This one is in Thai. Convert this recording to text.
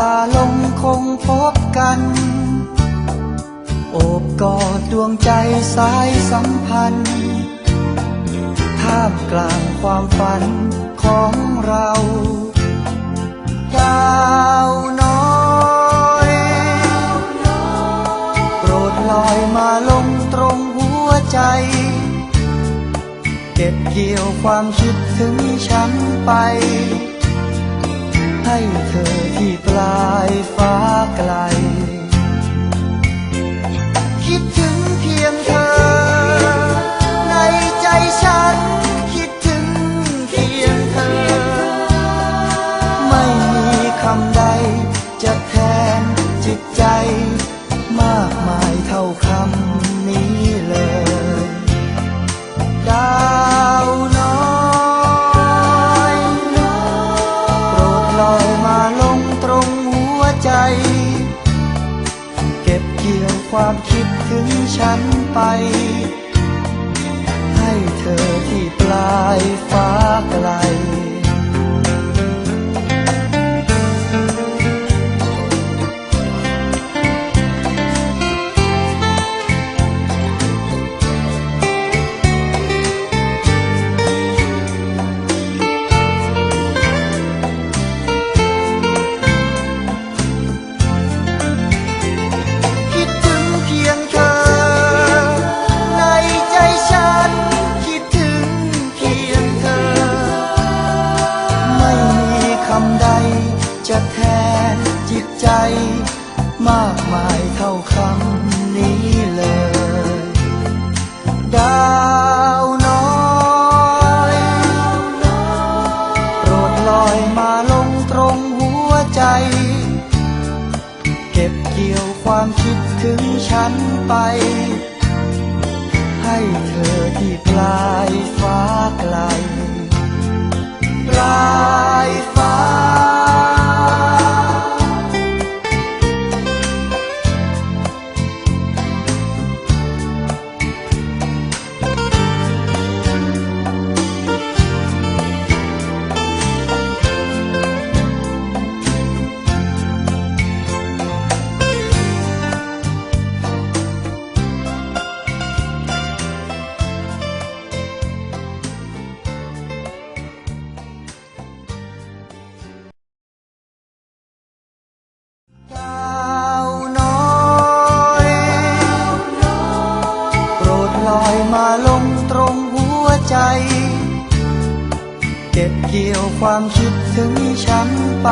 ตาลงคงพบกัน โอบกอดดวงใจสายสัมพันธ์ท่ามกลางความฝันของเราดาวน้อยโปรดลอยมาลงตรงหัวใจ เก็บเกี่ยวความคิดถึงฉันไป ให้เธอที่ปลายฟ้า เก็บเกี่ยวความคิดถึงฉันไป ให้เธอที่ปลายฟ้าำใด จะแทนจิตใจ มากมายเท่าคำนี้เลย ดาวน้อยโปรดลอยมาลงตรงหัวใจ เก็บเกี่ยวความคิดถึงฉันไป ให้เธอที่ปลายฟ้าไกล ใจ เก็บเกี่ยวความคิดถึงฉันไป